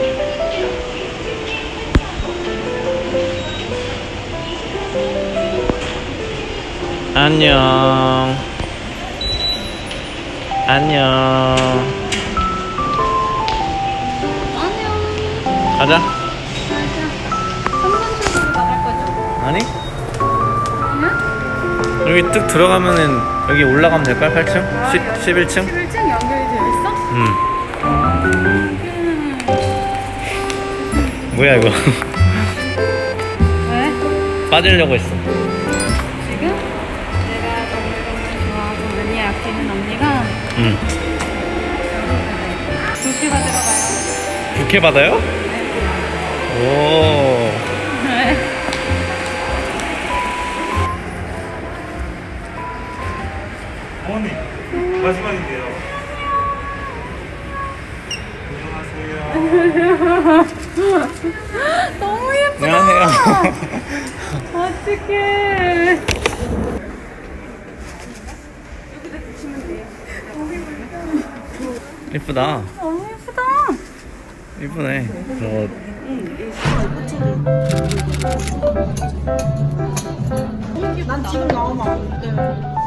안녕 안녕 안녕 가자 아니 응? 여기 뚝 들어가면은 여기 올라가면 될까요? 8층? 10, 11층? 11층 연결이 되어 있어? 음. 뭐야 이거? 왜? 빠지려고 했어. 지금 내가 너무 좋아하고 많이 아끼는 언니가 응. 불피가 들어가요. 부케 받아요? 오. 네. 어머니 마지막인데요. 안녕하세요. 너무 예쁘다. 안녕하세요. 어떡해. 이쁘다. 너무 예쁘다. 이쁘네. 저 난 지금 나오면 안 돼.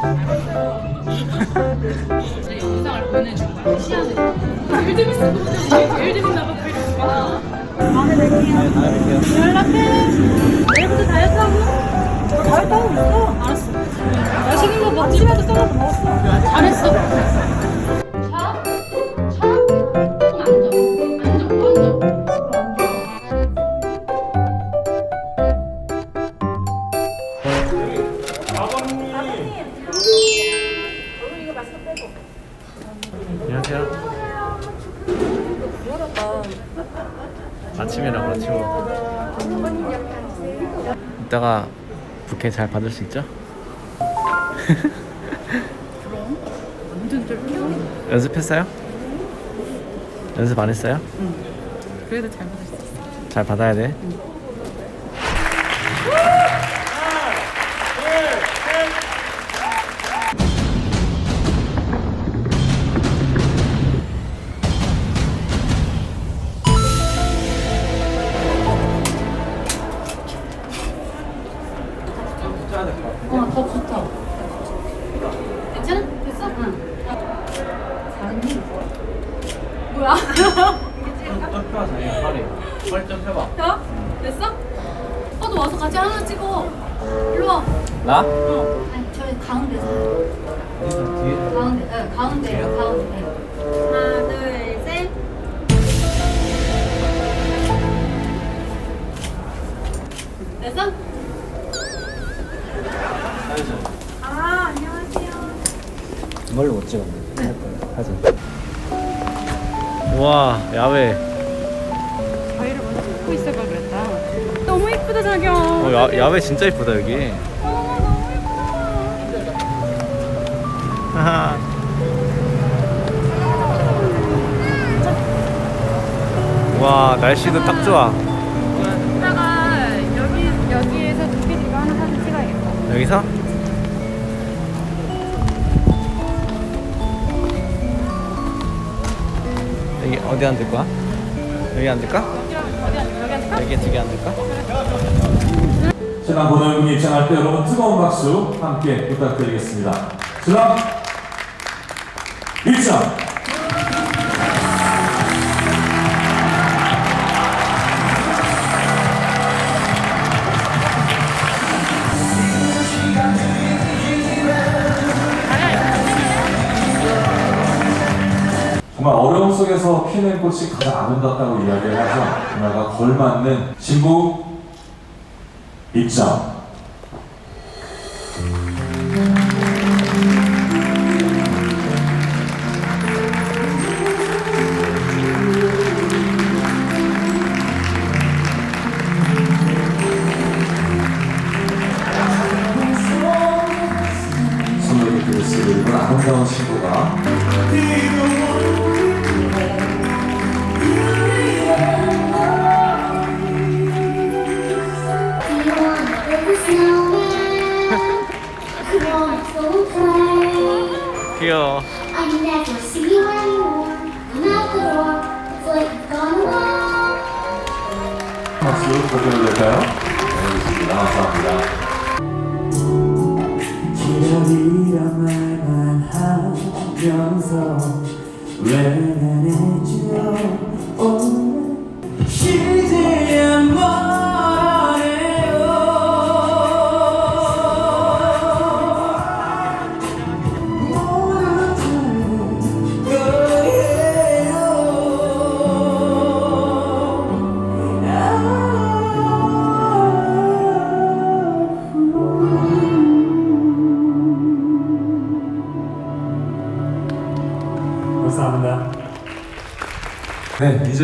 영상을 보내준 거야. 시안에. 제일 재밌어. 제일 재밌나 봐. 브이로그가. 다음에 뵐게요. 연락해. 내일부터 다이어트 하고. 있어. 알았어. 맛있는 거 먹지라도 썰어서 먹었어. 잘했어. 아침이라 그렇지 뭐. 이따가 부케 잘 받을 수 있죠? 완전 쫄겨. 연습했어요? 연습 안 했어요? 그래도 잘 받을 수 있어. 잘 받아야 돼. 어, 뭐야? 점프하 자기가 팔이. 팔 점프해봐. 야? 됐어? 오빠도 와서 같이 하나 찍어. 일로 와. 나? 어. 아니, 저희 가운데서. 뒤에. 가운데, 네, 가운데요, 가운데. 하나, 둘, 셋. 됐어? 아, 안녕하세요. 이걸로 못 찍었네. 사진. 와 야외. 가위를 먼저 잡고 있어봐 그랬다. 너무 이쁘다 자기야. 어, 야, 야외 진짜 이쁘다 여기. 어. 하하. 와 날씨도 딱 좋아. 이따가 여기 여기에서 두피디가 하나 사진 찍어야겠다. 여기서? 어디 앉을까? 여기 앉을까? 여기 두 개 앉을까? 신랑 보도연이 입장할 때 여러분 뜨거운 박수 함께 부탁드리겠습니다. 신랑 입장! 피는 꽃이 가장 아름답다고 이야기를 하죠. 그녀가 걸맞는 신부 입장. Away. 박수 부탁드려도 될까요? 네, 알겠습니다. 감사합니다. 별이란 말만 하면서 왜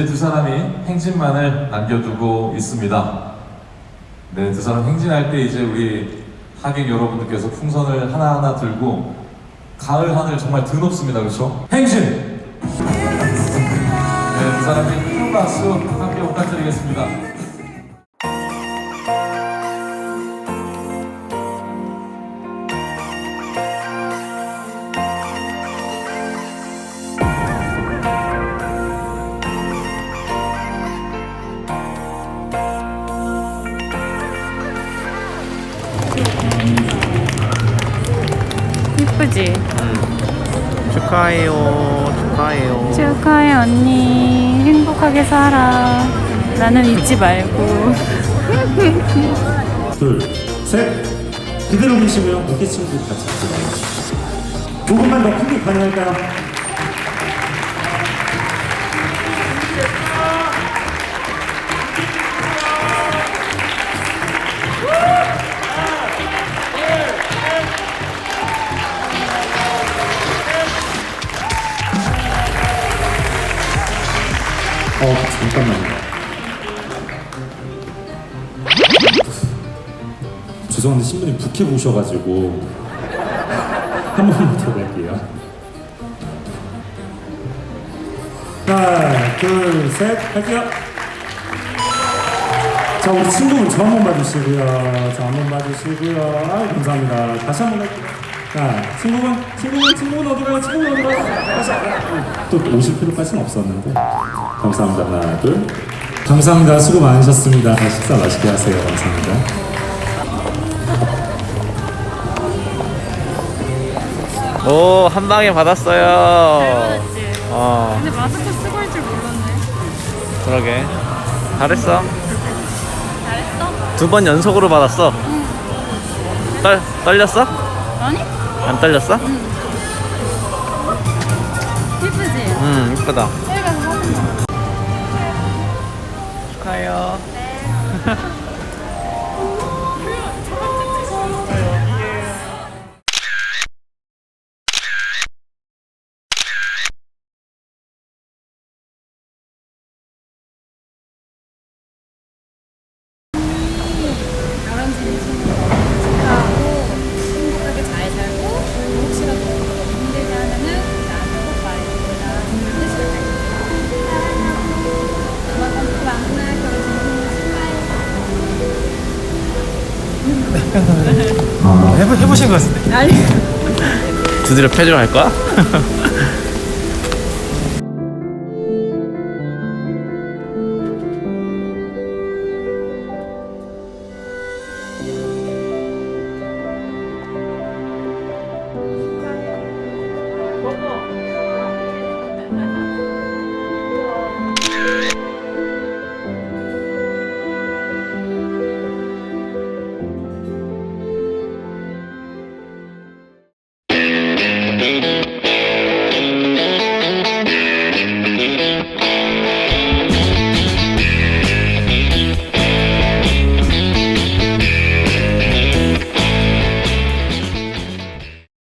이제 두 사람이 행진만을 남겨두고 있습니다. 네, 두 사람 행진할 때 이제 우리 하객 여러분들께서 풍선을 하나하나 들고 가을 하늘 정말 드높습니다. 그렇죠? 행진! 네, 두 사람이 큰 박수 함께 부탁드리겠습니다. 이쁘지? 축하해요. 축하해요. 축하해 언니 행복하게 살아 나는 잊지 말고 둘, 셋. 그대로. 어깨 친구 같이. 조금만 더 크게 가능할까요? 어, 잠깐만요. 죄송한데 신부님 북해 보셔가지고 한 번만 더 갈게요. 하나, 둘, 셋, 할게요. 자, 우리 친구분 저 한 번 봐주시고요. 저 한 번 봐주시고요. 아, 감사합니다. 다시 한 번 갈게요. 자, 친구분, 친구분, 친구분 어디 가요? 친구분 어디 가요? 다시. 또 오실 필요까지는 없었는데. 감사합니다. 하나, 둘. 감사합니다. 수고 많으셨습니다. 식사 맛있게 하세요. 감사합니다. 오, 한 방에 받았어요. 맞지? 어, 근데 마스크 쓰고 할 줄 몰랐네 그러게. 잘했어. 잘했어? 두 번 연속으로 받았어. 떨, 떨렸어? 아니? 안 떨렸어? 이쁘지? 응, 이쁘다. 축하해요. 나 해 해보, 해보신 것 같은데. 아니 두드려 패주로 할 거야?